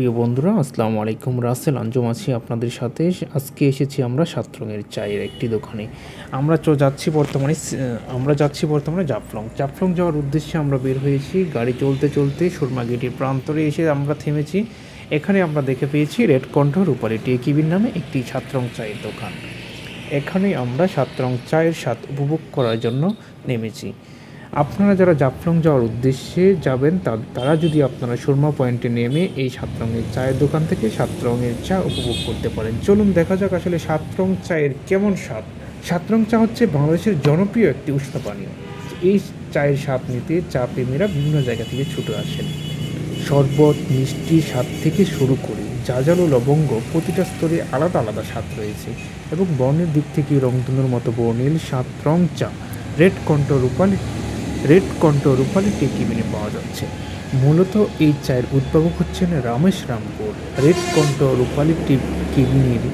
প্রিয় বন্ধুরা, আসসালামু আলাইকুম। রাসেল, আঞ্জুম আছি আপনাদের সাথে। আজকে এসেছি আমরা সাত রঙের চায়ের একটি দোকানে। আমরা চ যাচ্ছি বর্তমানে আমরা যাচ্ছি বর্তমানে জাফলং। জাফলং যাওয়ার উদ্দেশ্যে আমরা বের হয়েছি গাড়ি চলতে চলতে সুরমা গেটের প্রান্তরে এসে আমরা থেমেছি। এখানে আমরা দেখে পেয়েছি রেড কণ্ঠ রূপালী টেকিবির নামে একটি সাতরং চায়ের দোকান। এখানে আমরা সাতরং চায়ের স্বাদ উপভোগ করার জন্য নেমেছি। আপনারা যারা জাফলং যাওয়ার উদ্দেশ্যে যাবেন তারা যদি আপনারা সুরমা পয়েন্টে নেমে এই সাত রঙের চায়ের দোকান থেকে সাত রঙের চা উপভোগ করতে পারেন। চলুন দেখা যাক আসলে সাত রং চায়ের কেমন স্বাদ। সাত রং চা হচ্ছে বাংলাদেশের জনপ্রিয় একটি উষ্ণ পানীয়। এই চায়ের স্বাদ নিতে চা প্রেমীরা বিভিন্ন জায়গা থেকে ছুটে আসেন। শরবত, মিষ্টি স্বাদ থেকে শুরু করে জাজালো লবঙ্গ প্রতিটা স্তরে আলাদা আলাদা স্বাদ রয়েছে এবং বর্ণের দিক থেকে রংধনুর মতো বর্ণিল সাত রং চা। রেড কণ্ঠ রূপালি রেড কণ্ঠ রূপালি টেকিমিনে পাওয়া যাচ্ছে। মূলত এই চায়ের উদ্ভাবক হচ্ছেন রামেশ রামপুর। রেড কণ্ঠ রূপালি টেকিমিনির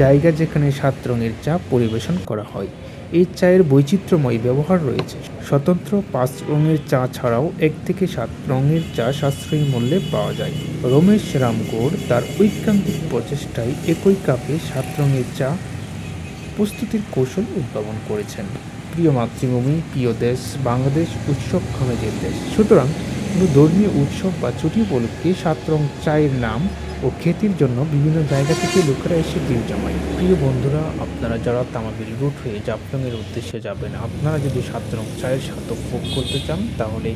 জায়গা যেখানে সাত রঙের চা পরিবেশন করা হয়। এই চায়ের বৈচিত্র্যময় ব্যবহার রয়েছে। স্বতন্ত্র পাঁচ রঙের চা ছাড়াও এক থেকে সাত রঙের চা সাশ্রয়ী মূল্যে পাওয়া যায়। রমেশ রামগোড় তার ঐকান্তিক প্রচেষ্টায় একই কাপে সাত রঙের চা প্রস্তুতির কৌশল উদ্ভাবন করেছেন। প্রিয় মাতৃভূমি, প্রিয় দেশ, বাংলাদেশ উৎসব খামেজের দেশ। সুতরাং কোনো ধর্মীয় উৎসব বা ছুটি উপলক্ষে সাত রং চায়ের নাম ও খ্যাতির জন্য বিভিন্ন জায়গা থেকে লোকেরা এসে ভিড় জমায়। প্রিয় বন্ধুরা, আপনারা যারা তামাবিল রুট হয়ে জাফলংয়ের উদ্দেশ্যে যাবেন, আপনারা যদি সাত রং চায়ের সাথে ভোগ করতে চান, তাহলে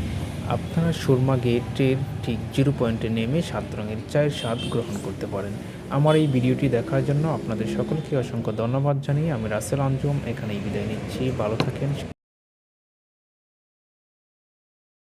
আপনারা সুরমা গেটের ঠিক জিরো পয়েন্টে নেমে সাত রঙের চায়ের স্বাদ গ্রহণ করতে পারেন। আমার এই ভিডিওটি দেখার জন্য আপনাদের সকলকে অসংখ্য ধন্যবাদ জানিয়ে আমি রাসেল আঞ্জুম এখানেই বিদায় নিচ্ছি। ভালো থাকেন